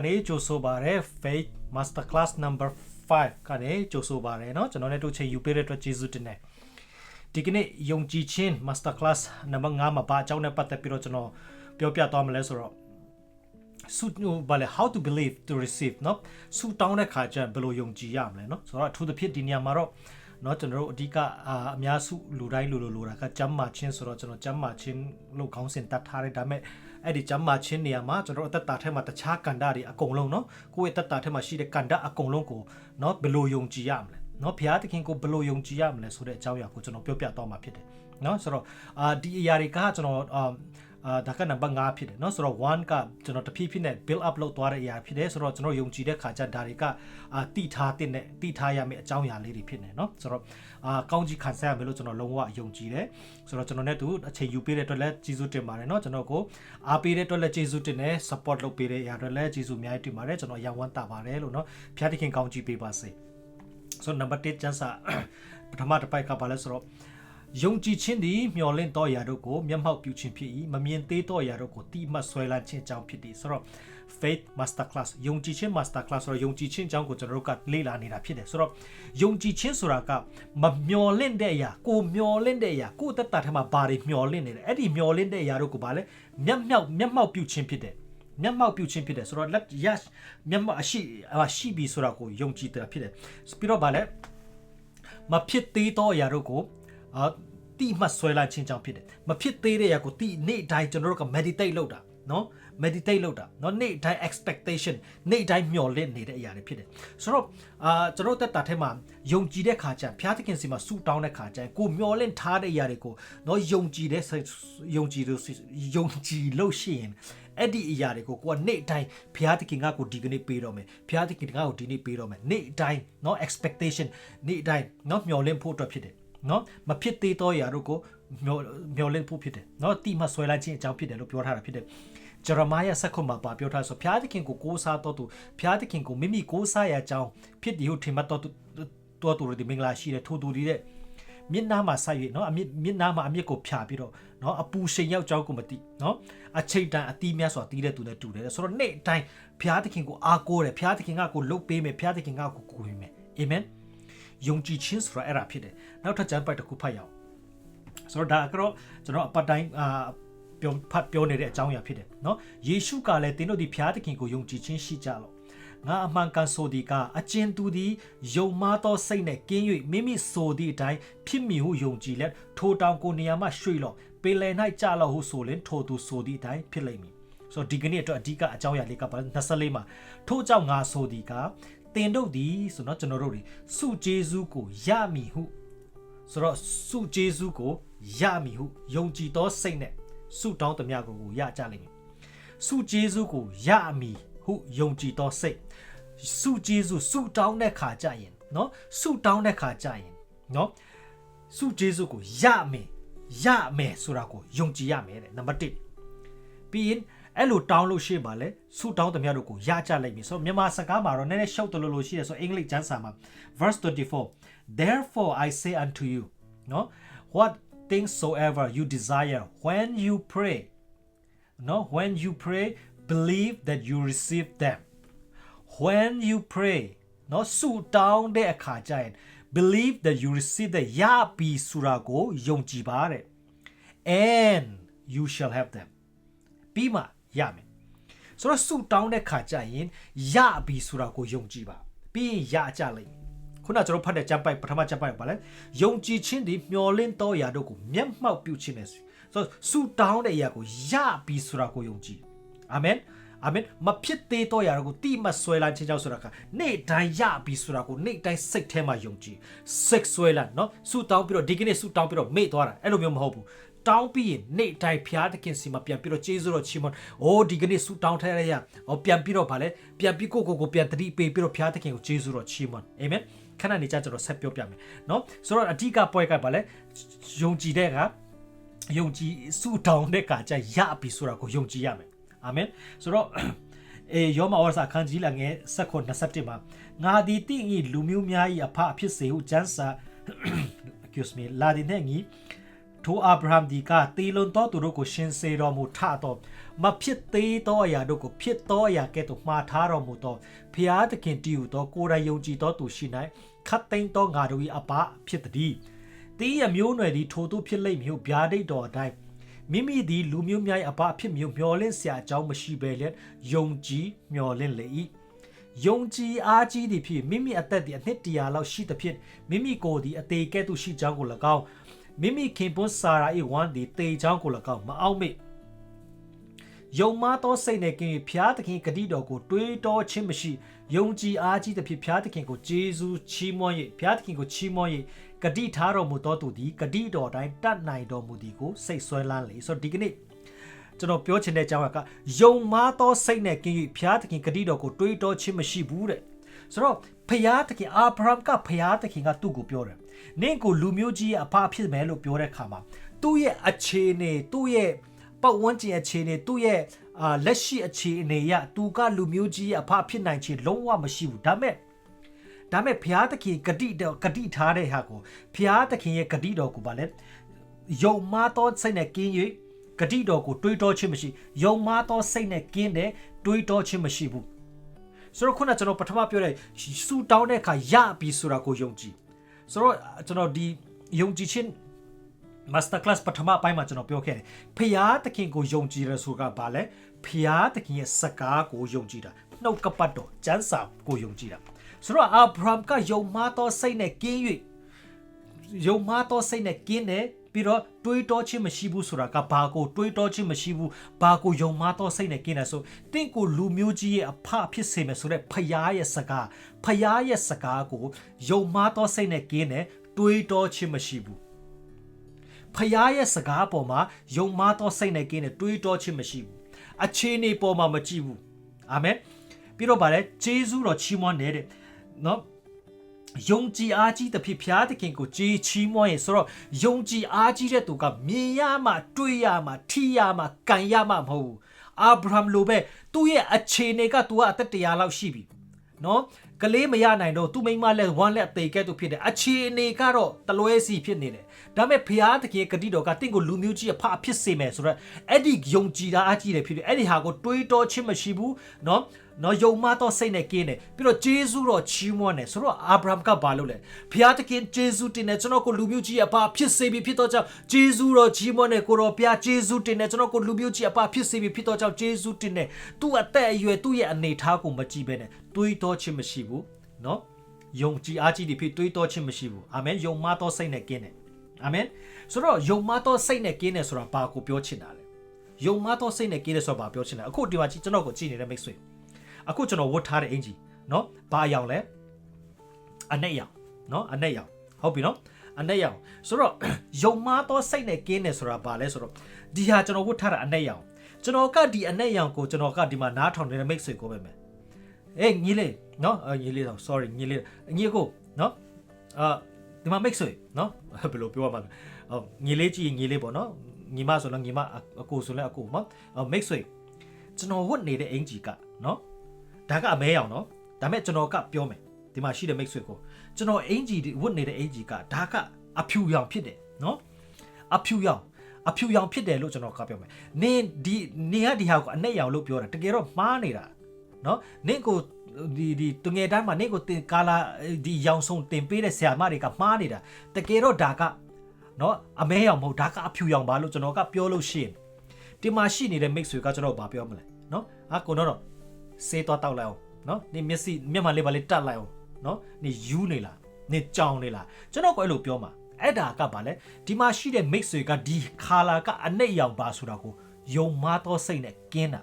ကနေကြိုဆိုပါရယ် Faith Masterclass number 5ကနေကြိုဆိုပါရယ်เนาะကျွန်တော်လည်းတို့ချိန်ယူပေးတဲ့အတွက်ကျေးဇူးတင်တယ်ဒီကနေ့ယုံကြည်ခြင်း Masterclass number 5မှာဘာအကြောင်းနဲ့ပတ်သက်ပြီးတော့ကျွန်တော်ပြောပြသွားမလဲဆိုတော့ဆုဘာလဲ how to believe to receive เนาะဆုတောင်းတဲ့ခါကျရင်ဘယ်လိုယုံကြည်ရမလဲเนาะဆိုတော့အထူးသဖြင့်ဒီနေရာမှာတော့เนาะကျွန်တော်တို့အဓိကအအများစုလူတိုင်းလူလိုလိုတာကကျမ်းမာခြင်းဆိုတော့ကျွန်တော်ကျမ်းမာခြင်းလို့ခေါင်းစဉ်တတ်ထားတယ်ဒါပေမဲ့ အဲ့ဒီကျမ်းမာခြင်းနေရာမှာကျွန်တော်တို့အသက်တာထဲမှာတခြားကန္တာတွေအကုန်လုံးเนาะကိုယ့်ရဲ့သက်တာထဲမှာရှိတဲ့ကန္တာအကုန်လုံးကိုเนาะဘယ်လိုယုံကြည်ရမလဲเนาะဘုရားသခင်ကိုဘယ်လိုယုံကြည်ရမလဲဆိုတဲ့အကြောင်းအရာကိုကျွန်တော်ပြောပြတော့မှာဖြစ်တယ်เนาะဆိုတော့အာဒီအရာတွေကကျွန်တော်အာ အာဒါကနံပါတ်5ဖြစ်တယ်เนาะဆိုတော့1ကကျွန်တော်တဖြည်းဖြည်းနဲ့ build up လုပ်သွားတဲ့အရာဖြစ်တယ်ဆိုတော့ကျွန်တော်ယုံကြည်တဲ့ခါကျဒါတွေကအာတိထားတဲ့နဲ့တိထားရမယ့်အကြောင်းအရာလေးတွေဖြစ်နေเนาะဆိုတော့အာကောင်းကြီးခံစားရမယ်လို့ကျွန်တော်လုံးဝယုံကြည်တယ်ဆိုတော့ကျွန်တော်နဲ့တူအချိန်ယူပေးတဲ့အတွက်လည်းကျေးဇူးတင်ပါတယ်เนาะကျွန်တော်ကိုအားပေးတဲ့အတွက်လည်းကျေးဇူးတင်တယ် support လုပ်ပေးတဲ့အရာတွေလည်းကျေးဇူးအများကြီးတင်ပါတယ်ကျွန်တော်ရန်ဝမ်းတာပါတယ်လို့เนาะဖျားသခင်ကောင်းကြီးပေးပါစေဆိုတော့ number 1ကျန်းစာပထမတစ်ပိုက်ကပါလဲဆိုတော့ ယုံကြည်ခြင်းသည်မျှော်လင့်သောအရာတို့ကိုမျက်မှောက်ပြုခြင်းဖြစ်၏မမြင်သေးသောအရာတို့ကိုတိမှတ်ဆွဲလန်းခြင်းအကြောင်းဖြစ်သည်ဆိုတော့ faith master class ယုံကြည်ခြင်း master class ဆိုတော့ယုံကြည်ခြင်းအကြောင်းကိုကျွန်တော်တို့ကလေ့လာနေတာဖြစ်တယ်ဆိုတော့ယုံကြည်ခြင်းဆိုတာကမမျှော်လင့်တဲ့အရာကိုမျှော်လင့်တဲ့အရာကိုယ့်တက်တာထဲမှာဘာတွေမျှော်လင့်နေတယ်အဲ့ဒီမျှော်လင့်တဲ့အရာတို့ကိုဘာလဲမျက်မှောက်မျက်မှောက်ပြုခြင်းဖြစ်တယ်မျက်မှောက်ပြုခြင်းဖြစ်တယ်ဆိုတော့ let yes မျက်မှောက်အရှိအရှိပြီဆိုတာကိုယုံကြည်တာဖြစ်တယ်ပြီးတော့ဗာလဲမဖြစ်သေးသောအရာတို့ကို အာတိမှတ်ဆွဲလာခြင်းကြောင့်ဖြစ်တယ်မဖြစ်သေးတဲ့အရာကိုတိနေ့တိုင်းကျွန်တော်တို့က meditate လုပ်တာနော် meditate လုပ်တာเนาะနေ့တိုင်း expectation နေ့တိုင်းမျှော်လင့်နေတဲ့အရာတွေဖြစ်တယ်ဆိုတော့အာကျွန်တော်တက်တာထဲမှာယုံကြည်တဲ့ခါကျဘုရားသခင်စီမှာဆူတောင်းတဲ့ခါကျကိုမျှော်လင့်ထားတဲ့အရာတွေကိုเนาะယုံကြည်တဲ့ယုံကြည်လို့ယုံကြည်လို့ရှိရင်အဲ့ဒီအရာတွေကိုကိုကနေ့တိုင်းဘုရားသခင်ကကိုဒီကနေ့ပေးတော့မယ်ဘုရားသခင်ကကိုဒီနေ့ပေးတော့မယ်နေ့တိုင်းเนาะ expectation နေ့တိုင်းเนาะမျှော်လင့်ဖို့အတွက်ဖြစ်တယ် နော်မဖြစ်သေးသောအရာတို့ကိုမျောမျောလင့်ဖို့ဖြစ်တယ်နော်တိမဆွဲလိုက်ခြင်းအကြောင်းဖြစ်တယ်လို့ပြောထားတာဖြစ်တယ်ဂျရမာယဆက်ခွန်မှာပါပြောထားဆိုဖျားသခင်ကိုကိုးစားတော်သူဖျားသခင်ကိုမိမိကိုးစားရအကြောင်းဖြစ်ဒီဟုထင်မှတ်တော်သူတော်သူတွေမင်္ဂလာရှိတယ်ထိုသူတွေတဲ့မျက်နှာမှာဆိုက်ရနော်အမြင့်မျက်နှာမှာအမြင့်ကိုဖြာပြီးတော့နော်အပူရှိန်ရောက်ကြောင်းကိုမသိနော်အချိန်တန်အတီးများစွာတီးတဲ့သူနဲ့တူတယ်ဆိုတော့နေ့တိုင်းဘုရားသခင်ကိုအားကိုးတယ်ဘုရားသခင်ကကိုလှုပ်ပေးမယ်ဘုရားသခင်ကကိုကူပေးမယ်အာမင် ယုံကြည်ခြင်းဆိုတာအဲ့ဒါဖြစ်တယ်နောက်ထပ်ကျမ်းပိုက်တစ်ခုဖတ်ရအောင်ဆိုတော့ဒါကတော့ကျွန်တော်အပတ်တိုင်းအာပြောဖတ်ပြောနေတဲ့အကြောင်းအရာဖြစ်တယ်เนาะယေရှုကလည်းသင်တို့ဒီဖျားသခင်ကိုယုံကြည်ခြင်းရှိကြလော့ငါအမှန်ကန်ဆိုဒီကအကျဉ်သူသည်ယုံမားသောစိတ်နဲ့ကင်း၍မိမိဆိုသည့်အတိုင်းဖြစ်မည်ဟုယုံကြည်လက်ထိုတောင်ကိုနေရာမှရွှေ့လော့ပင်လယ်၌ကြလော့ဟုဆိုရင်ထိုသူဆိုသည့်အတိုင်းဖြစ်လိမ့်မည်ဆိုတော့ဒီကနေ့အတွက်အဓိကအကြောင်းအရာလေးကပါ24မှာထို့ကြောင့်ငါဆိုဒီက တင်တို့သည်ဆိုတော့ကျွန်တော်တို့တွေစုဂျေဇုကိုရမည်ဟုဆိုတော့စုဂျေဇုကိုရမည်ဟုယုံကြည်သောစိတ်နဲ့ဆုတောင်းသမျှကိုကိုရကြလိမ့်မယ်ဆုဂျေဇုကိုရမည်ဟုယုံကြည်သောစိတ်ဆုဂျေဇုဆုတောင်းတဲ့ခါကြရင်เนาะဆုတောင်းတဲ့ခါကြရင်เนาะဆုဂျေဇုကိုရမယ်ရမယ်ဆိုတာကိုယုံကြည်ရမယ်တဲ့နံပါတ်1ပြီးရင် အဲ့လိုတောင်းလို့ရှိမှလည်းဆူတောင်းသမျှတို့ကိုရကြလိုက်ပြီဆိုတော့မြန်မာစကားမှာတော့နည်းနည်းရှုပ်တလို့လို့ရှိတယ်ဆိုတော့အင်္ဂလိပ်ကျမ်းစာမှာ verse 24 therefore i say unto you နော် what things soever you desire when you pray နော် when you pray believe that you receive them. When you pray နော်ဆူတောင်းတဲ့အခါကျရင် believe that you receive the ရပြီဆိုတာကိုယုံကြည်ပါတဲ့ and you shall have them. ပြီးမှ ရမယ်ဆိုတော့ဆုတောင်းတဲ့ခါကျရင်ရပြီဆိုတာကိုယုံကြည်ပါပြီးရင်ရကြလိမ့်မယ်ခုနကျွန်တော်ဖတ်တဲ့ကျမ်းပိုက်ပထမကျမ်းပိုက်ပါလဲယုံကြည်ခြင်းဒီမျောလင်းသောအရာတို့ကိုမျက်မှောက်ပြုခြင်းနဲ့ဆိုတော့ဆုတောင်းတဲ့အရာကိုရပြီဆိုတာကိုယုံကြည်အာမင်အာမင်မဖြစ်သေးတော့ရာကိုတိမဆွဲလာခြင်းကြောင့်ဆိုတာကနေ့တိုင်းရပြီဆိုတာကိုနေ့တိုင်းစိတ်ထဲမှာယုံကြည်စိတ်ဆွဲလာနော်ဆူတောင်းပြီးတော့ဒီကနေ့ဆူတောင်းပြီးတော့မေ့သွားတာအဲ့လိုမျိုးမဟုတ်ဘူး တောင်းပြီးရင်နေ့တိုင်းဖျားသခင်စီမှာပြန်ပြီးတော့ကျေးဇူးတော်ချီးမွမ်းအိုးဒီကနေ့ဆူတောင်းထားရရဟောပြန်ပြီးတော့ဗာလဲပြန်ပြီးကိုကိုကိုပြန်တတိပေးပြီးတော့ဖျားသခင်ကိုကျေးဇူးတော်ချီးမွမ်းအာမင်ခဏနေကြကျွန်တော်ဆက်ပြောပြမယ်နော်ဆိုတော့အဓိကပွဲကဗာလဲယုံကြည်တဲ့ကယုံကြည်ဆူတောင်းတဲ့ကကြရပြီဆိုတာကိုယုံကြည်ရမယ်အာမင်ဆိုတော့အေယောမဩဝါစာခန်းကြီးလာငယ်ဆက်ခွန်27မှာငါသည်တင့်ဤလူမျိုးများ၏အဖအဖြစ်စေဟုကျမ်းစာ excuse me လာဒီနဲ့ငီ ထထိုအာဗြဟံဒီကတီလွန်တော်သူတို့ကိုရှင်စေတော်မူထတော့မဖြစ်သေးသောအရာတို့ကိုဖြစ်သောအရာကဲ့သို့မှားထားတော်မူသောဖျားသခင်တည်ဟူသောကိုယ်တိုင်ယုံကြည်သောသူရှိ၌ခတ်သိမ်းသောငါတို့၏အပဖြစ်သည်တီးရမျိုးနွယ်သည်ထိုသူဖြစ်လိမ့်မည်ဟုဗျာဒိတ်တော်အတိုင်းမိမိသည်လူမျိုးများ၏အပအဖြစ်မျိုးမျောလင့်စရာအကြောင်းမရှိဘဲလျက်ယုံကြည်မျောလင့်လေ၏ယုံကြည်အားကြီးသည်ဖြစ်မိမိအသက်သည်အနှစ်တရာလောက်ရှိသဖြင့်မိမိကိုယ်သည်အသေးကဲ့သို့ရှိကြောင်းကို၎င်း မိမိခင်ပွန်းစာရာ၏ဝမ်းသည်တေကြောင်းကို၎င်းမအောင်မေ့ယုံမသောစိတ်နဲ့ကင်း၍ဖျားသခင်ဂတိတော်ကိုတွေးတောခြင်းမရှိယုံကြည်အားကြီးသဖြင့်ဖျားသခင်ကိုဂျေဇူးချီးမွမ်း၍ဖျားသခင်ကိုချီးမွမ်း၍ဂတိထားတော်မူသောသူသည်ဂတိတော်တိုင်းတတ်နိုင်တော်မူသည်ကိုစိတ်ဆွဲလန်းလေဆိုတော့ဒီကနေ့ကျွန်တော်ပြောချင်တဲ့အကြောင်းကယုံမသောစိတ်နဲ့ကင်း၍ဖျားသခင်ဂတိတော်ကိုတွေးတောခြင်းမရှိဘူးတဲ့ဆိုတော့ဖျားသခင်အာဗြဟံကဖျားသခင်ကသူ့ကိုပြောတယ် နင့်ကိုလူမျိုးကြီးရဲ့အဖဖြစ်မယ်လို့ပြောတဲ့ခါမှာသူ့ရဲ့အခြေအနေသူ့ရဲ့ပတ်ဝန်းကျင်အခြေအနေသူ့ရဲ့အာလက်ရှိအခြေအနေရသူကလူမျိုးကြီးရဲ့အဖဖြစ်နိုင်ချေလုံးဝမရှိဘူးဒါမဲ့ဒါမဲ့ဘုရားသခင်ဂတိတော်ဂတိထားတဲ့ဟာကိုဘုရားသခင်ရဲ့ဂတိတော်ကိုဗာလဲယုံမသောစိတ်နဲ့ကင်း၍ဂတိတော်ကိုတွေးတောခြင်းမရှိယုံမသောစိတ်နဲ့ကင်းတဲ့တွေးတောခြင်းမရှိဘူးဆိုတော့ခုနကကျွန်တော်ပထမပြောတဲ့စူတောင်းတဲ့အခါရပြီဆိုတာကိုယုံကြည် ဆိုတော့ကျွန်တော်ဒီယုံကြည်ခြင်း master class ပထမပိုင်းမှာကျွန်တော်ပြောခဲ့တယ်ဖျားသခင်ကိုယုံကြည်ရဆိုတာဘာလဲဖျားသခင်ရဲ့စကားကိုယုံကြည်တာနှုတ်ကပတ်တော်ကျမ်းစာကိုယုံကြည်တာဆိုတော့အာဗြဟံကယုံမသောစိတ်နဲ့ကင်း၍ယုံမသောစိတ်နဲ့ကင်းတယ် ပြီးတော့တွေးတောခြင်းမရှိဘူးဆိုတာကဘာကိုတွေးတောခြင်းမရှိဘူးဘာကိုယုံမသောစိတ်နဲ့ကင်းတယ်ဆိုတင့်ကိုလူမျိုးကြီးရဲ့အဖဖြစ်စေမယ်ဆိုတော့ဖျားရဲ့စကားဖျားရဲ့စကားကိုယုံမသောစိတ်နဲ့ကင်းတယ်တွေးတောခြင်းမရှိဘူးဖျားရဲ့စကားပေါ်မှာယုံမသောစိတ်နဲ့ကင်းတယ်တွေးတောခြင်းမရှိဘူးအခြေအနေပေါ်မှာမကြည့်ဘူးအာမင်ပြီးတော့ဗါလဲဂျေဇုတော်ချီးမွမ်းနေတဲ့နော် ယုံကြည်အားကြီးသဖြင့်ဖျားသခင်ကိုကြည်ချီးမွမ်းရင်ဆိုတော့ယုံကြည်အားကြီးတဲ့သူကမြင်ရမှတွေ့ရမှထိရမှကန်ရမှမဟုတ်ဘူးအာဗြဟံလိုပဲသူ့ရဲ့အခြေအနေကသူကအသက်တရားလောက်ရှိပြီနော်ကလေးမရနိုင်တော့သူ့မိန်းမလက်ဝမ်းလက်အသေးကဲ့သို့ဖြစ်တယ်အခြေအနေကတော့တလွဲစီဖြစ်နေတယ်ဒါပေမဲ့ဖျားသခင်ဂတိတော်ကတင့်ကိုလူမျိုးကြီးအဖဖြစ်စေမယ်ဆိုတော့အဲ့ဒီယုံကြည်တာအကြီးတယ်ဖြစ်တယ်အဲ့ဒီဟာကိုတွေးတောခြင်းမရှိဘူးနော် နော်ယုံမတော့စိတ်နဲ့ကင်းတယ်ပြီးတော့ဂျေဇုတော်ချီးမွမ်းတယ်ဆိုတော့အာဗြဟံကဘာလုပ်လဲဖျားသခင်ဂျေဇုတင်တယ်ကျွန်တော်ကိုလူမျိုးကြီးအဖဖြစ်စေပြီဖြစ်တော့ကြောင့်ဂျေဇုတော်ချီးမွမ်းတယ်ကိုတော်ဘုရားဂျေဇုတင်တယ်ကျွန်တော်ကိုလူမျိုးကြီးအဖဖြစ်စေပြီဖြစ်တော့ကြောင့်ဂျေဇုတင်တယ်သူ့အသက်အရွယ်သူ့ရဲ့အနေထားကိုမကြည့်ဘဲနဲ့တွေးတောခြင်းမရှိဘူးနော်ယုံကြည်အားကြီးတယ်ဖြစ်တွေးတောခြင်းမရှိဘူးအာမင်ယုံမတော့စိတ်နဲ့ကင်းတယ်အာမင်ဆိုတော့ယုံမတော့စိတ်နဲ့ကင်းတယ်ဆိုတာဘာကိုပြောချင်တာလဲယုံမတော့စိတ်နဲ့ကင်းတယ်ဆိုတာဘာပြောချင်တာအခုဒီမှာကျွန်တော်ကိုကြည့်နေတဲ့မိတ်ဆွေ အခုကျွန်တော်ဝတ်ထားတဲ့အင်ဂျီနော်ဘာအရောင်လဲအနဲ့ရောင်နော်အနဲ့ရောင်ဟုတ်ပြီနော်အနဲ့ရောင်ဆိုတော့ယုံမတော့စိတ်နဲ့ကင်းတယ်ဆိုတာဘာလဲဆိုတော့ဒီဟာကျွန်တော်ဝတ်ထားတာအနဲ့ရောင်ကျွန်တော်ကဒီအနဲ့ရောင်ကိုကျွန်တော်ကဒီမှာနားထောင်နေတဲ့မိတ်ဆွေကိုပဲမယ်အေးညီလေးနော်ညီလေးတော့ sorry ညီလေးညီကိုနော်အာဒီမှာ mix ဆွေနော်ဘယ်လိုပြောရမှာလဲဟောညီလေးကြည့်ညီလေးပေါ့နော်ညီမဆိုလည်းညီမအကိုဆိုလည်းအကိုနော် mix ဆွေကျွန်တော်ဝတ်နေတဲ့အင်ဂျီကနော် ဒါကအမဲရောင်နော်ဒါမဲ့ကျွန်တော်ကပြောမယ်ဒီမှာရှိတဲ့ mix ဆွေကိုကျွန်တော်အင်ဂျီဝတ်နေတဲ့အင်ဂျီကဒါကအဖြူရောင်ဖြစ်တယ်နော်အဖြူရောင်အဖြူရောင်ဖြစ်တယ်လို့ကျွန်တော်ကပြောမယ်နင်ဒီနင်ကဒီဟာကိုအနဲ့ရောင်လို့ပြောတာတကယ်တော့မှားနေတာနော်နင့်ကိုဒီဒီတငယ်တန်းမှာနင့်ကိုတင်ကာလာဒီရောင်ဆုံးတင်ပေးတဲ့ဆရာမတွေကမှားနေတာတကယ်တော့ဒါကနော်အမဲရောင်မဟုတ်ဒါကအဖြူရောင်ပါလို့ကျွန်တော်ကပြောလို့ရှိရင်ဒီမှာရှိနေတဲ့ mix တွေကကျွန်တော်ဘာပြောမလဲနော်အာကိုတော့ စေးတော့တောက်လိုက်အောင်နော်နေမျက်စိမျက်မှန်လေးပါလေးတတ်လိုက်အောင်နော်နေယူနေလားနေကြောင်နေလားကျွန်တော်ကအဲ့လိုပြောမှာအဲ့ဒါကဘာလဲဒီမှာရှိတဲ့ mix တွေကဒီခါလာကအနှိမ့်ရောင်ပါဆိုတာကိုယုံမားသောစိတ်နဲ့ကင်းတာ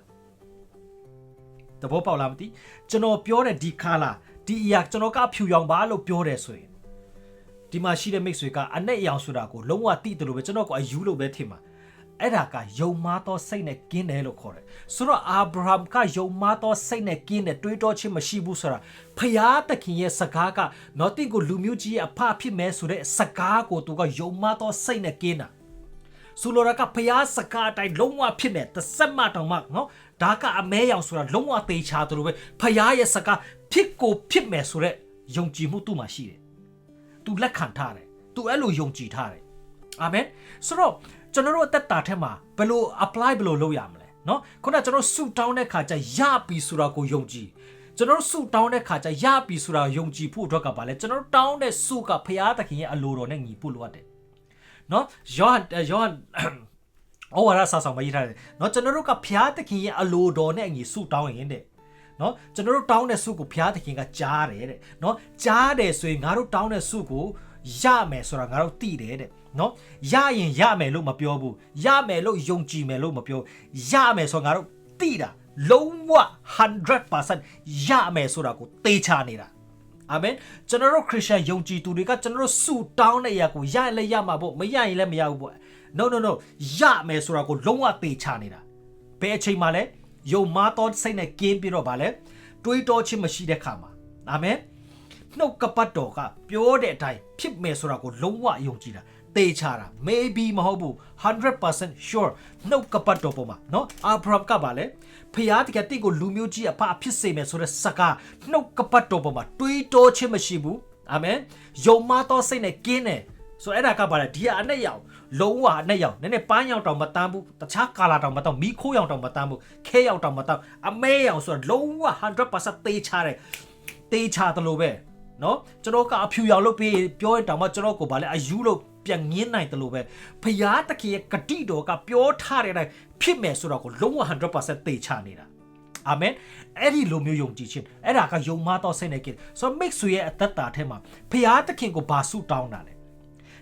တဘောပေါက်လားမသိကျွန်တော်ပြောတဲ့ဒီခါလာဒီအရာကျွန်တော်ကဖြူရောင်ပါလို့ပြောတယ်ဆိုရင်ဒီမှာရှိတဲ့ mix တွေကအနှိမ့်ရောင်ဆိုတာကိုလုံးဝသိတယ်လို့ပဲကျွန်တော်ကအယူလို့ပဲထင်မှာ အဲ့ဒါကယုံမားသောစိတ်နဲ့ကင်းတယ်လို့ခေါ်တယ်ဆိုတော့အာဗြဟံကယုံမားသောစိတ်နဲ့ကင်းတယ်တွေးတောခြင်းမရှိဘူးဆိုတာဖျားသခင်ရဲ့စကားကနော်တင်ကိုလူမျိုးကြီးရဲ့အဖဖြစ်မဲဆိုတဲ့စကားကိုသူကယုံမားသောစိတ်နဲ့ကင်းတာဆိုလိုတာကဖျားစကားအတိုင်းလုံးဝဖြစ်မယ်တစ်စက်မှတောင်မှနော်ဒါကအမဲရောင်ဆိုတာလုံးဝသေချာသူလိုပဲဖျားရဲ့စကားဖြစ်ကိုဖြစ်မယ်ဆိုတဲ့ယုံကြည်မှုသူ့မှာရှိတယ်။ तू လက်ခံထားတယ်။ तू အဲ့လိုယုံကြည်ထားတယ်အာမင်ဆိုတော့ ကျွန်တော်တို့အသက်တာထဲမှာဘယ်လို apply ဘယ်လိုလုပ်ရမလဲเนาะခုနကကျွန်တော်ဆူတောင်းတဲ့ခါကျရပြီဆိုတာကိုယုံကြည်ကျွန်တော်တို့ဆူတောင်းတဲ့ခါကျရပြီဆိုတာယုံကြည်ဖို့အတွက်ကပါလဲကျွန်တော်တို့တောင်းတဲ့ဆူကဖရာသခင်ရဲ့အလိုတော်နဲ့ညီဖို့လိုအပ်တယ်เนาะယောဟန်ယောဟန် ဩဝါဒစာဆောင်မရေးထားတယ်เนาะကျွန်တော်တို့ကဖျားသခင်ရဲ့အလိုတော်နဲ့အညီဆုတောင်းရင်တဲ့เนาะကျွန်တော်တို့တောင်းတဲ့ဆုကိုဖျားသခင်ကကြားတယ်တဲ့เนาะကြားတယ်ဆိုရင်ငါတို့တောင်းတဲ့ဆုကိုရမယ်ဆိုတာငါတို့သိတယ်တဲ့ နော်ရရင်ရမယ်လို့မပြောဘူးရမယ်လို့ယုံကြည်မယ်လို့မပြောရမယ်ဆိုငါတို့တိတာလုံးဝ100%ရမယ်ဆိုတာကိုသေချာနေတာအာမင်ကျွန်တော်တို့ခရစ်ယာန်ယုံကြည်သူတွေကကျွန်တော်တို့ဆူတောင်းတဲ့အရာကိုရရင်လည်းရမှာပေါ့မရရင်လည်းမရဘူးပေါ့ no no no ရမယ်ဆိုတာကိုလုံးဝသေချာနေတာဘယ်အချိန်မှလဲယုံမာတော်စိတ်နဲ့ကင်းပြီးတော့ဗာလဲတွေးတောခြင်းမရှိတဲ့ခါမှာအာမင်နှုတ်ကပတ်တော်ကပြောတဲ့အတိုင်းဖြစ်မယ်ဆိုတာကိုလုံးဝယုံကြည်တာ သေချာတာ maybe မဟုတ်ဘူး100% sure နှုတ်ကပတ်တော်ပေါ်မှာเนาะအာဗြဟံကပါလေဖျားတကယ်တိကိုလူမျိုးကြီးအဖဖြစ်စေမယ်ဆိုတဲ့စကားနှုတ်ကပတ်တော်ပေါ်မှာတွေးတောခြင်းမရှိဘူးအာမင်ယုံမာတော်စိတ်နဲ့ကင်းတယ်ဆိုအဲ့ဒါကပါလေဒီကအနဲ့ရောက်လုံးဝအနဲ့ရောက်နည်းနည်းပန်းရောက်တောင်မတန်းဘူးတခြားကာလာတောင်မတောင်မီးခိုးရောက်တောင်မတန်းဘူးခဲရောက်တောင်မတောင်အမဲရောက်ဆိုတော့လုံးဝ100%သေချာတယ်သေချာတယ်လို့ပဲเนาะကျွန်တော်ကအဖြူရောင်လုပ်ပြီးပြောရင်တောင်မှကျွန်တော်ကိုဗာလဲအယူလို့ ပြန်ငင်းနိုင်တယ်လို့ပဲဖျားတခင်ရဲ့ဂတိတော်ကပြောထားတဲ့အတိုင်းဖြစ်မယ်ဆိုတော့ကိုလုံးဝ100%သေချာနေတာအာမင်အဲ့ဒီလိုမျိုးယုံကြည်ခြင်းအဲ့ဒါကယုံမတော်စိတ်နဲ့ကိဆိုတော့ mix ရဲ့အသက်တာထဲမှာဖျားတခင်ကိုဘာဆုတောင်းတာလဲ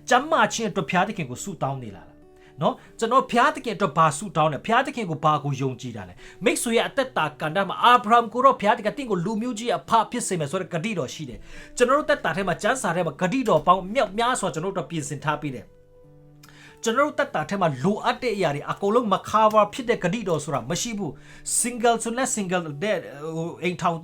ကျမ်းမာခြင်းအတွက်ဖျားသခင်ကိုဆုတောင်းနေလာလား နော်ကျွန်တော်ဖျားသခင်အတွက်ဘာဆုတောင်းလဲဖျားသခင်ကိုဘာကိုယုံကြည်တာလဲမိတ်ဆွေရဲ့အသက်တာကန္တာမှာအာဗြဟံကိုတော့ဖျားသခင်တင့်ကိုလူမျိုးကြီးအဖဖြစ်စေမယ်ဆိုတဲ့ဂတိတော်ရှိတယ်ကျွန်တော်တို့သက်တာထဲမှာကျမ်းစာထဲမှာဂတိတော်ပေါင်းမြောက်များစွာကျွန်တော်တို့ပြင်ဆင်ထားပြီးတယ်ကျွန်တော်တို့တက်တာထဲမှာလိုအပ်တဲ့အရာတွေအကုန်လုံးမ cover ဖြစ်တဲ့ဂတိတော်ဆိုတာမရှိဘူး single ဆိုနဲ့ single တဲ့ဟိုအိမ်ထောင်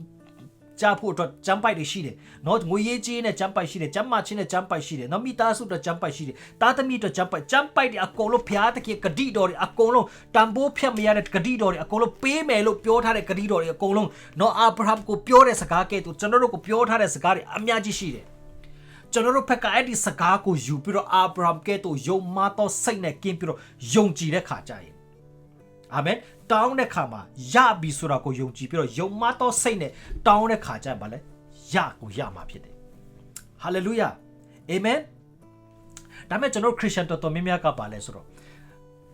ကြဖို့အတွက်ဂျမ်ပိုက်တွေရှိတယ်။နော်ငွေရေးကြေးနဲ့ဂျမ်ပိုက်ရှိတယ်။ဂျမ်မာချင်းနဲ့ဂျမ်ပိုက်ရှိတယ်။နော်မိသားစုအတွက်ဂျမ်ပိုက်ရှိတယ်။သားသမီးအတွက်ဂျမ်ပိုက်ဂျမ်ပိုက်တွေအကုန်လုံးဖျားတကယ်ဂတိတော်တွေအကုန်လုံးတန်ဖိုးဖြတ်မရတဲ့ဂတိတော်တွေအကုန်လုံးပေးမယ်လို့ပြောထားတဲ့ဂတိတော်တွေအကုန်လုံးနော်အာဗြဟံကိုပြောတဲ့စကားကဲ့သို့ကျွန်တော်တို့ကိုပြောထားတဲ့စကားတွေအများကြီးရှိတယ်။ကျွန်တော်တို့ဖက်ကအဲ့ဒီစကားကိုယူပြီးတော့အာဗြဟံကဲ့သို့ယုံမသောစိတ်နဲ့ကင်းပြီးတော့ယုံကြည်တဲ့ခါကြရင် အာမင်တောင်းတဲ့ခါမှာရပြီဆိုတာကိုယုံကြည်ပြီးတော့ယုံမသောစိတ်နဲ့တောင်းတဲ့ခါကျရင်ဗာလဲရကိုရမှာဖြစ်တယ်ဟာလေလုယာအာမင်ဒါမဲ့ကျွန်တော်ခရစ်ယာန်တော်တော်များများကပါလဲဆိုတော့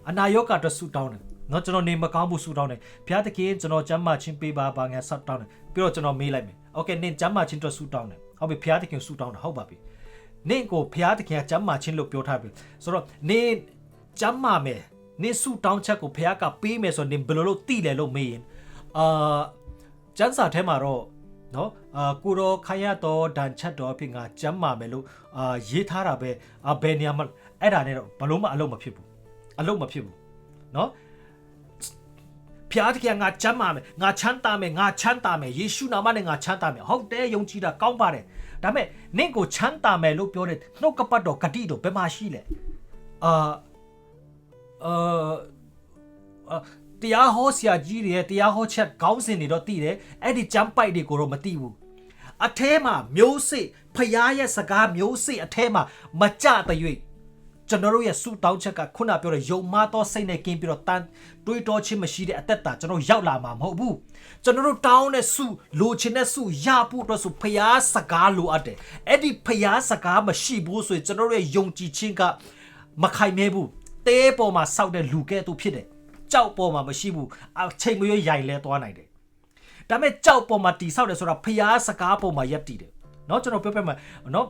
အနာရောဂါအတွက်ဆုတောင်းတယ်เนาะကျွန်တော်နေမကောင်းဘူးဆုတောင်းတယ်ဘုရားသခင်ကျွန်တော်ကျမ်းမာခြင်းပေးပါပါငါဆက်တောင်းတယ်ပြီးတော့ကျွန်တော်မေးလိုက်မယ်โอเคနင်ကျမ်းမာခြင်းအတွက်ဆုတောင်းတယ်ဟုတ်ပြီဘုရားသခင်ဆုတောင်းတာဟုတ်ပါပြီနင့်ကိုဘုရားသခင်ကကျမ်းမာခြင်းလို့ပြောထားပြီဆိုတော့နင်ကျမ်းမာမယ် နင်ဆုတောင်းချက်ကိုဘုရားကပေးမယ်ဆိုတော့နင်ဘယ်လိုလုပ်သိလဲလို့မေးရင်အာကျမ်းစာထဲမှာတော့နော်အာကိုတော်ခရတော်ဒန်ချက်တော်အဖြစ်ငါကျမ်းမာမယ်လို့အာရေးထားတာပဲအာဘယ်နေရာမှာအဲ့ဒါနဲ့တော့ဘလို့မှအလုံးမဖြစ်ဘူးအလုံးမဖြစ်ဘူးနော်ဖျားတကယ်ငါချမ်းသာမယ်ငါချမ်းသာမယ်ငါချမ်းသာမယ်ယေရှုနာမနဲ့ငါချမ်းသာမယ်ဟုတ်တယ်ယုံကြည်တာကောင်းပါတယ်ဒါပေမဲ့နင့်ကိုချမ်းသာမယ်လို့ပြောတဲ့နှုတ်ကပတ်တော်ဂတိတော်ဘယ်မှာရှိလဲအာ အာတရားဟောဆရာကြီးတွေရဲ့တရားဟောချက်ခေါင်းစဉ်တွေတော့သိတယ်အဲ့ဒီကြမ်းပိုက်တွေကိုတော့မသိဘူးအထဲမှာမျိုးစေ့ဖျားရဲ့စကားမျိုးစေ့အထဲမှာမကြတဲ့၍ကျွန်တော်တို့ရဲ့စူတောင်းချက်ကခုနပြောတဲ့ယုံမသောစိတ်နဲ့ကင်းပြီးတော့တန်တွေးတောခြင်းမရှိတဲ့အသက်တာကျွန်တော်ရောက်လာမှာမဟုတ်ဘူးကျွန်တော်တို့တောင်းတဲ့စုလိုချင်တဲ့စုရဖို့အတွက်ဆိုဖျားစကားလိုအပ်တယ်အဲ့ဒီဖျားစကားမရှိဘူးဆိုရင်ကျွန်တော်တို့ရဲ့ယုံကြည်ခြင်းကမခိုင်မဲဘူး တဲပေါ်မှာစောက်တဲ့လူကဲ့သို့ဖြစ်တယ်ကြောက်ပေါ်မှာမရှိဘူးအချိန်မရွေးရိုင်လဲသွားနိုင်တယ်ဒါပေမဲ့ကြောက်ပေါ်မှာတီဆောက်တယ်ဆိုတာဖျားစကားပေါ်မှာရက်တည်တယ်เนาะကျွန်တော်ပြောပြမှာเนาะ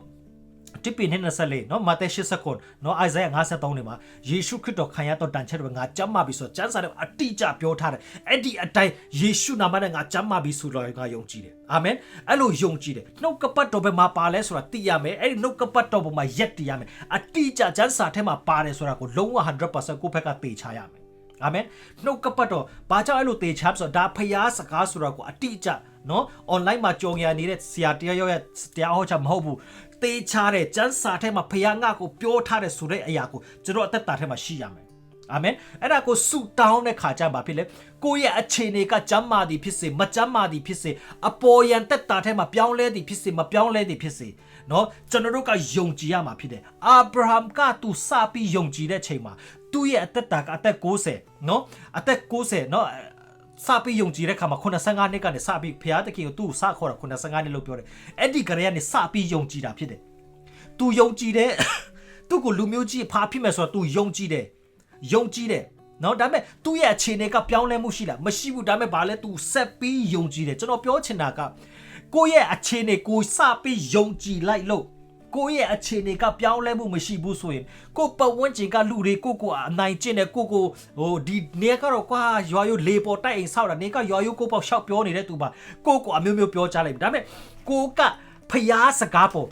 တိပိနေ24เนาะမာသဲ89เนาะအိုင်ဇာယ53နေမှာယေရှုခရစ်တော်ခံရတော့တန်ချက်တွေငါကြမ်းမာပြီဆိုတော့ကျမ်းစာထဲအတိအကျပြောထားတယ်အဲ့ဒီအတိုင်းယေရှုနာမနဲ့ငါကြမ်းမာပြီဆိုတော့ငါယုံကြည်တယ်အာမင်အဲ့လိုယုံကြည်တယ်နှုတ်ကပတ်တော်ဘယ်မှာပါလဲဆိုတာသိရမယ်အဲ့ဒီနှုတ်ကပတ်တော်ဘယ်မှာရက်တည်ရမယ်အတိအကျကျမ်းစာထဲမှာပါတယ်ဆိုတာကိုလုံးဝ100%ကိုယ့်ဘက်ကသိချရမယ်အာမင်နှုတ်ကပတ်တော်ဘာကြောင့်အဲ့လိုသေချာဆိုတော့ဒါဖျားစကားဆိုတာကိုအတိအကျနော် online မှာကြုံရနေတဲ့ဆရာတရားရောရဲ့တရားဟောချက်မဟုတ်ဘူး သေချာတဲ့စံစာထဲမှာဖျားငါကိုပြောထားတဲ့ဆိုတဲ့အရာကိုကျွန်တော်အသက်တာထဲမှာရှိရမယ် အာမင်အဲ့ဒါကိုဆုတောင်းတဲ့ခါကျမှဖြစ်လေကိုယ့်ရဲ့အခြေအနေကကျမ်းမာသည်ဖြစ်စေမကျမ်းမာသည်ဖြစ်စေအပေါ်ယံတက်တာထဲမှာပြောင်းလဲသည်ဖြစ်စေမပြောင်းလဲသည်ဖြစ်စေเนาะကျွန်တော်တို့ကယုံကြည်ရမှာဖြစ်တယ်အာဗြဟံကသူစပြီးယုံကြည်တဲ့ချိန်မှာသူ့ရဲ့အသက်တာကအသက်60เนาะအသက်60เนาะ စပြီးယုံကြည်တဲ့ခါမှာ85နှစ်ကနေစပြီးဘုရားသခင်ကိုသူ့ကိုစခေါ်တာ85နှစ်လို့ပြောတယ်အဲ့ဒီကလေးကနေစပြီးယုံကြည်တာဖြစ်တယ်သူယုံကြည်တဲ့သူ့ကိုလူမျိုးကြီးဖာဖြစ်မယ်ဆိုတော့သူယုံကြည်တယ်ယုံကြည်တယ်နော်ဒါပေမဲ့သူ့ရဲ့အခြေအနေကပြောင်းလဲမှုရှိလားမရှိဘူးဒါပေမဲ့ဘာလဲ तू ဆက်ပြီးယုံကြည်တယ်ကျွန်တော်ပြောချင်တာကကိုယ့်ရဲ့အခြေအနေကိုစပြီးယုံကြည်လိုက်လို့ ကိုယ့်ရဲ့အခြေအနေကပြောင်းလဲမှုမရှိဘူးဆိုရင်ကိုပတ်ဝန်းကျင်ကလူတွေကိုကိုအနိုင်ကျင့်တဲ့ကိုကိုဟိုဒီနေကတော့ကွာရွာရိုးလေပေါ်တိုက်အိမ်ဆောက်တာနေကရွာရိုးကိုပေါ့ရှောက်ပြောနေတဲ့သူပါကိုကိုအမျိုးမျိုးပြောကြလိုက်ဒါပေမဲ့ကိုကဖျားစကားပေါ်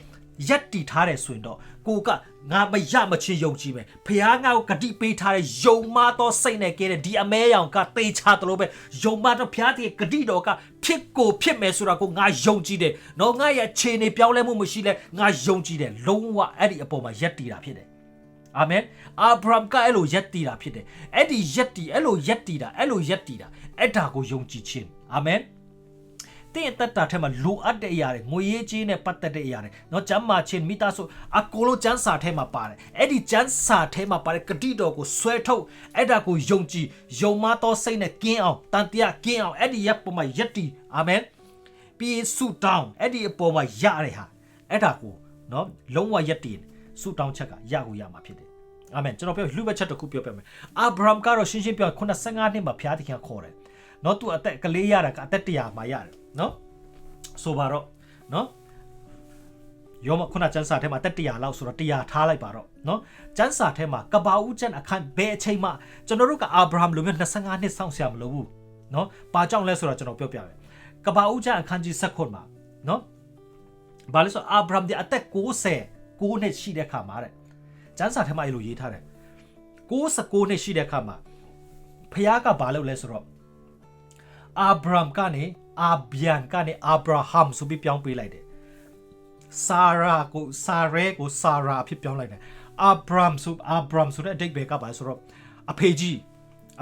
ရက်တီထားတယ်ဆိုရင်တော့ကိုက ငါမရမချင်းယုံကြည်မယ်ဖះငါ့ကိုဂတိပေးထားတဲ့ယုံမသောစိတ်နဲ့ကဲတဲ့ဒီအမဲရောင်ကတေချာတယ်လို့ပဲယုံမတော့ဖះတည်းဂတိတော်ကဖြစ်ကိုဖြစ်မယ်ဆိုတာကိုငါယုံကြည်တယ်နော်ငါရဲ့ခြေနေပြောင်းလဲမှုမရှိလဲငါယုံကြည်တယ်လုံးဝအဲ့ဒီအပေါ်မှာယက်တည်တာဖြစ်တယ်အာမင်အာဗြဟံကအဲ့လိုယက်တည်တာဖြစ်တယ်အဲ့ဒီယက်တည်အဲ့လိုယက်တည်တာအဲ့လိုယက်တည်တာအဲ့ဒါကိုယုံကြည်ခြင်းအာမင် တင့်အသက်တာထဲမှာလိုအပ်တဲ့အရာတွေငွေရေးကြေးနဲ့ပတ်သက်တဲ့အရာတွေနော်ကျမ်းမာခြင်းမိသားစုအကုန်လုံးကျမ်းစာထဲမှာပါတယ်အဲ့ဒီကျမ်းစာထဲမှာပါတဲ့ဂတိတော်ကိုဆွဲထုတ်အဲ့ဒါကိုယုံကြည်ယုံမသောစိတ်နဲ့ကင်းအောင်တန်တရားကင်းအောင်အဲ့ဒီရပ်ပေါ်မှာယက်တီအာမင်ပြီးဆူတောင်းအဲ့ဒီအပေါ်မှာရတဲ့ဟာအဲ့ဒါကိုနော်လုံးဝယက်တီဆူတောင်းချက်ကရကိုရမှာဖြစ်တယ်အာမင်ကျွန်တော်ပြောလှုပ်ဘက်ချက်တစ်ခုပြောပြမယ်အာဗြဟံကတော့ရှင်းရှင်းပြော85နှစ်မှာဘုရားသခင်ခေါ်တယ် เนาะသူအသက်ကလေးရတာကအသက်100မှာရတယ်နော်ဆိုပါတော့နော်ယောမခုနကျန်းစာထဲမှာတက်100လောက်ဆိုတော့100ထားလိုက်ပါတော့နော်ကျန်းစာထဲမှာကဘာဦးကျန်အခန်းဘယ်အချိန်မှကျွန်တော်တို့ကအာဗြဟံလိုမျိုး25နှစ်စောင့်ဆရာမလိုဘူးနော်ဘာကြောင့်လဲဆိုတော့ကျွန်တော်ပြောပြမယ်ကဘာဦးကျန်အခန်းကြီး7ခုမှာနော်ဘာလဲဆိုအာဗြဟံဒီအသက်60 9နှစ်ရှိတဲ့ခါမှာတဲ့ကျန်းစာထဲမှာအဲ့လိုရေးထားတယ်69နှစ်ရှိတဲ့ခါမှာဖះကဘာလုပ်လဲဆိုတော့ အာဗြဟံကနေအာဗျန်ကနေအာဗြဟမ်ဆိုပြီးပြောင်းပေးလိုက်တယ်ဆာရာကိုဆာရဲကိုဆာရာဖြစ်ပြောင်းလိုက်တယ်အာဗြဟမ်ဆိုအာဗြဟမ်ဆိုတဲ့အဓိပ္ပာယ်ကပါဆိုတော့အဖေကြီး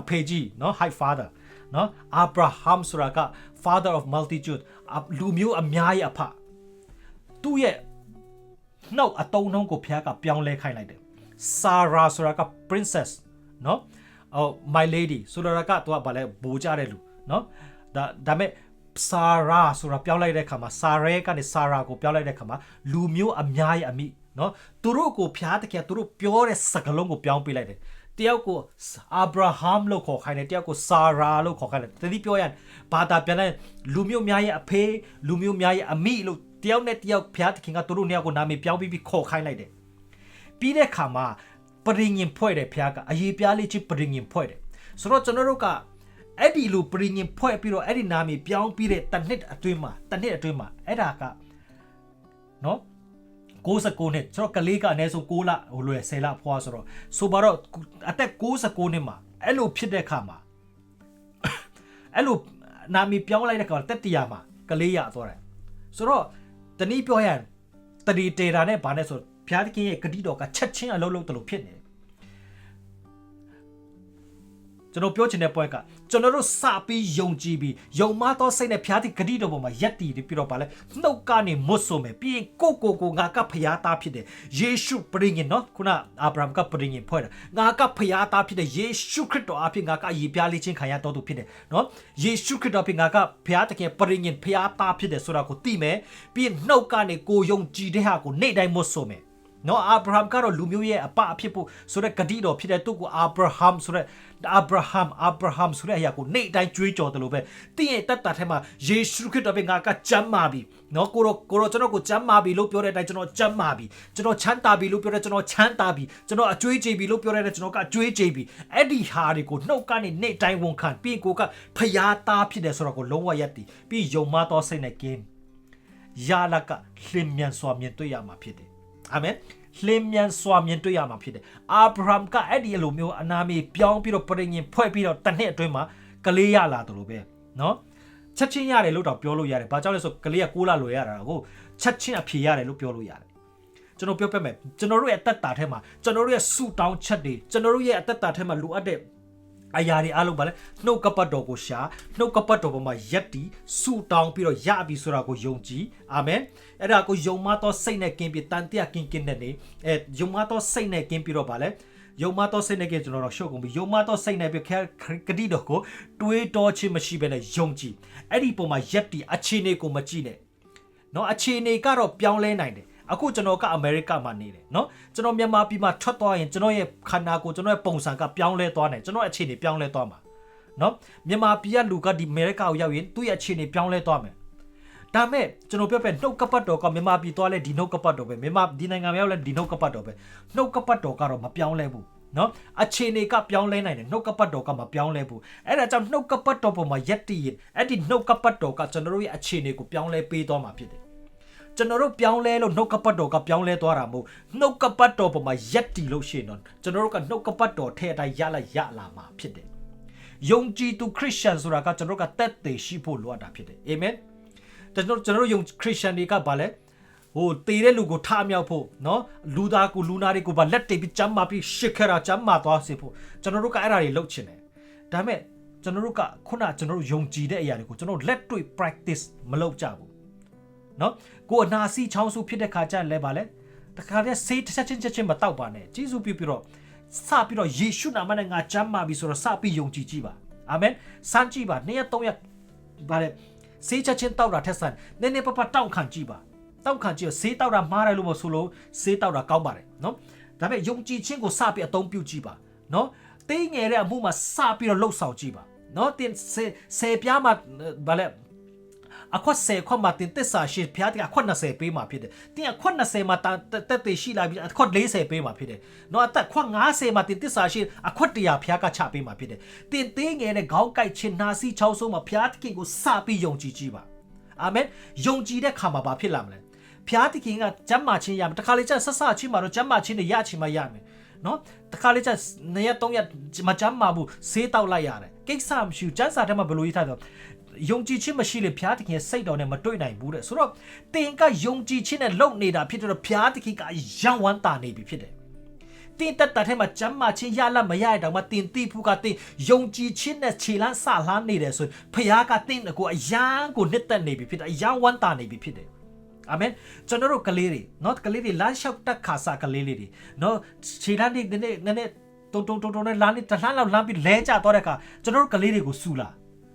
အဖေကြီးเนาะ high father เนาะအာဗြဟမ်ဆိုတာက father of multitude လူမျိုးအများရဲ့အဖသူ့ရဲ့နှုတ်အတုံးနှုံးကိုဖျားကပြောင်းလဲခိုင်းလိုက်တယ်ဆာရာဆိုတာက princess เนาะအော် my lady ဆိုတော့ကသူကဘာလဲဘိုးကြတဲ့လူ နော်ဒါဒါမဲ့ဆာရာဆိုတာပြောင်းလိုက်တဲ့ခါမှာဆာရဲကနေဆာရာကိုပြောင်းလိုက်တဲ့ခါမှာလူမျိုးအများရဲ့အမိနော်သူတို့ကိုဖျားတကယ်သူတို့ပြောတဲ့စကားလုံးကိုပြောင်းပေးလိုက်တယ်တယောက်ကိုအာဗြဟမ်လို့ခေါ်ခိုင်းတယ်တယောက်ကိုဆာရာလို့ခေါ်ခိုင်းတယ်တတိပြောရရင်ဘာသာပြန်လိုက်လူမျိုးများရဲ့အဖေလူမျိုးများရဲ့အမိလို့တယောက်နဲ့တယောက်ဖျားတခင်ကသူတို့နှစ်ယောက်ကိုနာမည်ပြောင်းပြီးပြီးခေါ်ခိုင်းလိုက်တယ်ပြီးတဲ့ခါမှာပရိညင်ဖွဲ့တယ်ဖျားကအရေးပြားလေးချင်းပရိညင်ဖွဲ့တယ်ဆိုတော့ကျွန်တော်တို့က အဲ့ဒီလိုပရိညင်ဖွဲ့ပြီးတော့အဲ့ဒီနာမည်ပြောင်းပြီးတဲ့တစ်နှစ်အတွင်းမှာတစ်နှစ်အတွင်းမှာအဲ့ဒါကနော်69နှစ်ဆိုတော့ကလေးကအနည်းဆုံး6လဟိုလွယ်10လဖွာဆိုတော့ဆိုပါတော့အသက်69နှစ်မှာအဲ့လိုဖြစ်တဲ့ခါမှာအဲ့လိုနာမည်ပြောင်းလိုက်တဲ့ခါတက်တရာမှာကလေးရသွားတယ်ဆိုတော့တနည်းပြောရရင်တတိတေတာနဲ့ဗာနဲ့ဆိုဘုရားသခင်ရဲ့ဂတိတော်ကချက်ချင်းအလုံးလုံးတလို့ဖြစ်နေတယ် ကျွန်တော်ပြောချင်တဲ့ point ကကျွန်တော်တို့စပြီးယုံကြည်ပြီးယုံမသောစိတ်နဲ့ဖျားသည့်ဂတိတော်ပေါ်မှာယက်တည်ပြီးတော့ပါလဲနှုတ်ကနေမွတ်ဆိုမယ်ပြီးရင်ကိုကိုကိုငါကဖျားသားဖြစ်တယ်ယေရှုပရိငင်နော်ခုနအာဗြဟံကပရိငင်ဖွဲ့တာငါကဖျားသားဖြစ်တယ်ယေရှုခရစ်တော်အဖြစ်ငါကရည်ပြားလေးချင်းခံရတော်သူဖြစ်တယ်နော်ယေရှုခရစ်တော်အဖြစ်ငါကဖျားသခင်ပရိငင်ဖျားသားဖြစ်တယ်ဆိုတာကိုသိမယ်ပြီးရင်နှုတ်ကနေကိုယုံကြည်တဲ့ဟာကိုနေ့တိုင်းမွတ်ဆိုမယ် နော်အာဗြဟံကတော့လူမျိုးရဲ့အပအဖြစ်ဖို့ဆိုတဲ့ဂတိတော်ဖြစ်တဲ့သူ့ကိုအာဗြဟံဆိုတဲ့အာဗြဟံအာဗြဟံဆိုတဲ့အရာကိုနေ့တိုင်းကြွေးကြော်တယ်လို့ပဲတင်းရဲ့တတ်တာထဲမှာယေရှုခရစ်တော်ပဲငါကကြမ်းမာပြီနော်ကိုရောကိုရောကျွန်တော်ကိုကြမ်းမာပြီလို့ပြောတဲ့အတိုင်းကျွန်တော်ကြမ်းမာပြီကျွန်တော်ချမ်းသာပြီလို့ပြောတဲ့ကျွန်တော်ချမ်းသာပြီကျွန်တော်အကျွေးကြေပြီလို့ပြောတဲ့ကျွန်တော်ကအကျွေးကြေပြီအဲ့ဒီဟာတွေကိုနှုတ်ကနေနေ့တိုင်းဝန်ခံပြီးကိုကဖျားသားဖြစ်တယ်ဆိုတော့ကိုလုံးဝရက်တည်ပြီးယုံမတော်စိတ်နဲ့ကင်းယာလကလင်းမြန်စွာမြင်တွေ့ရမှာဖြစ်တယ် အာမင်လင်းမြန်စွာမြင်တွေ့ရမှာဖြစ်တယ်အာဗြဟံကအဲ့ဒီလိုမျိုးအနာမေပြောင်းပြီးတော့ပြိညင်ဖွဲ့ပြီးတော့တစ်နှစ်အတွင်းမှာကလေးရလာတယ်လို့ပဲနော်ချက်ချင်းရတယ်လို့တော့ပြောလို့ရတယ်။ဘာကြောင့်လဲဆိုကလေးကကိုးလာလွယ်ရတာကိုချက်ချင်းအဖြေရတယ်လို့ပြောလို့ရတယ်။ကျွန်တော်ပြောပြမယ်ကျွန်တော်တို့ရဲ့အသက်တာထဲမှာကျွန်တော်တို့ရဲ့ဆူတောင်းချက်တွေကျွန်တော်တို့ရဲ့အသက်တာထဲမှာလိုအပ်တဲ့ အရာတွေအားလုံးပါလဲနှုတ်ကပတ်တော်ကိုရှာနှုတ်ကပတ်တော်ပေါ်မှာယက်တီဆူတောင်းပြီးတော့ရပြီဆိုတာကိုယုံကြည်အာမင်အဲ့ဒါကိုယုံမသောစိတ်နဲ့ကင်းပြီးတန်တရားကင်းကင်းနဲ့နေအဲယုံမသောစိတ်နဲ့ကင်းပြီးတော့ပါလဲယုံမသောစိတ်နဲ့ကကျွန်တော်တို့ရှုပ်ကုန်ပြီယုံမသောစိတ်နဲ့ပြီးခဲကတိတော်ကိုတွေးတောခြင်းမရှိဘဲနဲ့ယုံကြည်အဲ့ဒီပုံမှာယက်တီအခြေအနေကိုမကြည့်နဲ့နော်အခြေအနေကတော့ပြောင်းလဲနိုင်တယ် အခုကျွန်တော်ကအမေရိကမှာနေတယ်เนาะကျွန်တော်မြန်မာပြည်မှာထွက်သွားရင်ကျွန်တော်ရဲ့ခန္ဓာကိုယ်ကျွန်တော်ရဲ့ပုံစံကပြောင်းလဲသွားတယ်ကျွန်တော်အခြေအနေပြောင်းလဲသွားမှာเนาะမြန်မာပြည်ကလူကဒီအမေရိကကိုရောက်ရင်သူ့ရဲ့အခြေအနေပြောင်းလဲသွားမယ်ဒါမဲ့ကျွန်တော်ပြောပြနှုတ်ကပတ်တော်ကမြန်မာပြည်သွားလဲဒီနှုတ်ကပတ်တော်ပဲမြန်မာဒီနိုင်ငံမှာရောက်လဲဒီနှုတ်ကပတ်တော်ပဲနှုတ်ကပတ်တော်ကတော့မပြောင်းလဲဘူးနော်အခြေအနေကပြောင်းလဲနိုင်တယ်နှုတ်ကပတ်တော်ကမပြောင်းလဲဘူးအဲ့ဒါကြောင့်နှုတ်ကပတ်တော်ပေါ်မှာယက်တည်ရင်အဲ့ဒီနှုတ်ကပတ်တော်ကကျွန်တော်တို့ရဲ့အခြေအနေကိုပြောင်းလဲပေးသွားမှာဖြစ်တယ် ကျွန်တော်တို့ပြောင်းလဲလို့နှုတ်ကပတ်တော်ကပြောင်းလဲသွားတာမဟုတ်နှုတ်ကပတ်တော်ပေါ်မှာယက်တီလို့ရှိရင်တော့ကျွန်တော်တို့ကနှုတ်ကပတ်တော်ထဲအတိုင်းရလိုက်ရလာမှာဖြစ်တယ်ယုံကြည်သူခရစ်ယာန်ဆိုတာကကျွန်တော်တို့ကတက်သေးရှိဖို့လိုအပ်တာဖြစ်တယ်အာမင်ကျွန်တော်ကျွန်တော်တို့ယုံခရစ်ယာန်တွေကဘာလဲဟိုတေတဲ့လူကိုထားမြောက်ဖို့နော်လူသားကိုလူနာတွေကိုဗလက်တိတ်ပြီးကြမ်းမာပြီးရှစ်ခရာကြမ်းမာသွားစေဖို့ကျွန်တော်တို့ကအဲ့ဒါတွေလုပ်ချင်တယ်ဒါပေမဲ့ကျွန်တော်တို့ကခုနကျွန်တော်တို့ယုံကြည်တဲ့အရာတွေကိုကျွန်တော်လက်တွေ့ practice မလုပ်ကြဘူး နော်ကိုအနာစီချောင်းစုဖြစ်တဲ့ခါကျရင်လည်းဗာလဲတခါတည်းဆေးတစ်ချက်ချင်းချက်ချင်းမတောက်ပါနဲ့ကျေးဇူးပြုပြီးတော့စပြီးတော့ယေရှုနာမနဲ့ငါကြမ်းမာပြီဆိုတော့စပြီးယုံကြည်ကြည့်ပါအာမင်စမ်းကြည့်ပါနေ့ရက်သုံးရက်ဗာလဲဆေးချက်ချင်းတောက်တာထက်ဆန်နည်းနည်းပပတောက်ခံကြည့်ပါတောက်ခံကြည့်ဆေးတောက်တာမှားတယ်လို့မဆိုလို့ဆေးတောက်တာကောင်းပါတယ်နော်ဒါပေမဲ့ယုံကြည်ခြင်းကိုစပြီးအသုံးပြုကြည့်ပါနော်တိတ်ငယ်တဲ့အမှုမှာစပြီးတော့လှုပ်ဆောင်ကြည့်ပါနော်တင်ဆေဆေပြားမှာဗာလဲ အခွက်10ခွက်မှာတင်တက်စာရှိဖျားတဲ့အခွက်20ပေးမှာဖြစ်တယ်။တင်အခွက်20မှာတက်တက်ရှိလာပြီးအခွက်40ပေးမှာဖြစ်တယ်။နော်အသက်ခွက်90မှာတင်တက်စာရှိအခွက်100ဖျားကချပေးမှာဖြစ်တယ်။တင်သေးငယ်နဲ့ခေါင်းကိုက်ချင်နာစီချောင်းဆုံးမှာဖျားသခင်ကိုစပြီးယုံကြည်ကြည့်ပါ။အာမင်။ယုံကြည်တဲ့ခါမှာဘာဖြစ်လာမလဲ။ဖျားသခင်ကကျမ်းမာခြင်းရမယ်။တခါလေကျဆက်ဆချင်းမှာတော့ကျမ်းမာခြင်းတွေရချင်မှရမယ်။နော်တခါလေးကျနှစ်ရက်သုံးရက်မကြမ်းမာဘူးဆေးတောက်လိုက်ရတယ်ကိစ္စမရှိဘူးကျန်းစာထဲမှာဘယ်လိုရေးထားတော့ ယုံကြည်ခြင်းမရှိလေဘုရားသခင်ရဲ့စိတ်တော်နဲ့မတွေ့နိုင်ဘူးတဲ့ဆိုတော့သင်ကယုံကြည်ခြင်းနဲ့လုပ်နေတာဖြစ်တော့ဘုရားသခင်ကရန်ဝမ်းတာနေပြီဖြစ်တယ်တင်တက်တာထဲမှာကျမ်းမာခြင်းရလက်မရရတောင်မှတင်တိဖူကတင်ယုံကြည်ခြင်းနဲ့ခြေလန်းဆလှမ်းနေတယ်ဆိုရင်ဖခင်ကတင်ကိုအယံကိုနှစ်သက်နေပြီဖြစ်တယ်အယံဝမ်းတာနေပြီဖြစ်တယ်အာမင်ကျွန်တော်တို့ကလေးတွေနော်ကလေးတွေလမ်းလျှောက်တက်ခါစကလေးလေးတွေနော်ခြေလန်းတွေနည်းနည်းနည်းနည်းတုံတုံတုံတုံနဲ့လမ်းလေးတလှမ်းလောက်လမ်းပြီးလဲကျသွားတဲ့အခါကျွန်တော်တို့ကလေးတွေကိုစူလာ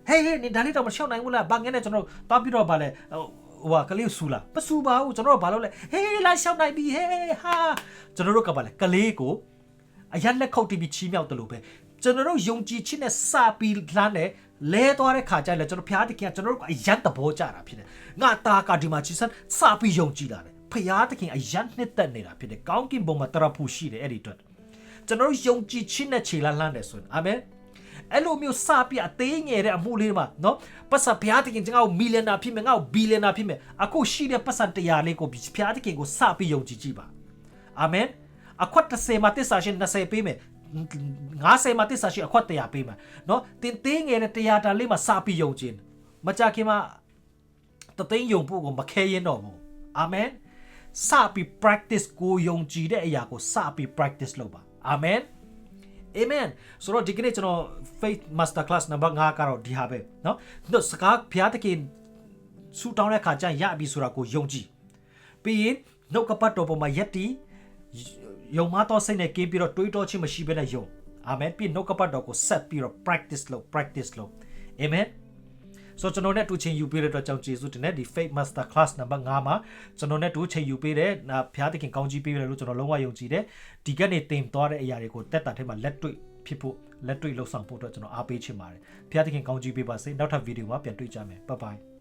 ဟေးဟေးနေဒါလေးတော့မလျှောက်နိုင်ဘူးလားဘာငဲနဲ့ကျွန်တော်တောက်ပြီးတော့ဗာလဲဟိုဟာကလေးဆူလာမဆူပါဘူးကျွန်တော်တို့ဘာလုပ်လဲဟေးလာလျှောက်နိုင်ပြီဟေးဟာကျွန်တော်တို့ကဗာလဲကလေးကိုအရက်လက်ခုပ်တီးပြီးချီးမြှောက်တယ်လို့ပဲကျွန်တော်တို့ယုံကြည်ခြင်းနဲ့စပြီးလှမ်းတယ်လဲသွားတဲ့ခါကျရင်လည်းကျွန်တော်ဖျားတခင်ကကျွန်တော်တို့အယံတဘောကြတာဖြစ်တယ်ငါတာကဒီမှာချီစစပြီးယုံကြည်လာတယ်ဖျားတခင်အယံနှစ်သက်နေတာဖြစ်တယ်ကောင်းကင်ဘုံမှာတရဖူရှိတယ်အဲ့ဒီအတွက်ကျွန်တော်တို့ယုံကြည်ခြင်းနဲ့ခြေလှမ်းလှမ်းတယ်ဆိုရင်အာမင် အဲ့လိုမျိုးစပြအသေးငယ်တဲ့အမှုလေးမှာနော်ပတ်စဘုရားသခင်ငါ့ကိုမီလီယံနာဖြစ်မယ်ငါ့ကိုဘီလီယံနာဖြစ်မယ်အခုရှိတဲ့ပတ်စံတရားလေးကိုဘုရားသခင်ကိုစပြီးယုံကြည်ကြည့်ပါအာမင်အခွတ်30မှာတစ္ဆာရှင်20ပေးမယ်90မှာတစ္ဆာရှင်အခွတ်100ပေးမယ်နော်တင်သေးငယ်တဲ့တရားတာလေးမှာစပြီးယုံကြည်မကြခင်မှာတသိန်းယုံဖို့ကိုမခဲရင်တော့ဘူးအာမင်စပြီး practice ကိုယုံကြည်တဲ့အရာကိုစပြီး practice လုပ်ပါအာမင် Amen ဆိုတော့ဒီကနေ့ကျွန်တော် faith master class number 5ကတော့ဒီဟာပဲเนาะတို့စကားဘုရားသခင်ဆူတောင်းတဲ့ခါကျရင်ရပြီဆိုတာကိုယုံကြည်ပြီးရင်နှုတ်ကပတ်တော်ပေါ်မှာယက်တီယုံမတော်စိတ်နဲ့ကင်းပြီးတော့တွေးတောခြင်းမရှိဘဲနဲ့ယုံအာမင်ပြီးနှုတ်ကပတ်တော်ကိုဆက်ပြီးတော့ practice လုပ် practice လုပ် Amen ဆိုကျွန်တော်နဲ့တူချင်းယူပေးတဲ့အတွက်ကြောင့်ကျေးဇူးတင်တယ်ဒီ Faith Master Class number 5မှာကျွန်တော်နဲ့တူချင်းယူပေးတဲ့ဘုရားသခင်ကောင်းကြီးပေးတယ်လို့ကျွန်တော်လုံးဝယုံကြည်တယ်ဒီကနေ့တင်သွားတဲ့အရာတွေကိုတက်တာထဲမှာလက်တွေ့ဖြစ်ဖို့လက်တွေ့လှုပ်ဆောင်ဖို့အတွက်ကျွန်တော်အားပေးချင်ပါတယ်ဘုရားသခင်ကောင်းကြီးပေးပါစေနောက်ထပ်ဗီဒီယိုမှာပြန်တွေ့ကြမယ် bye bye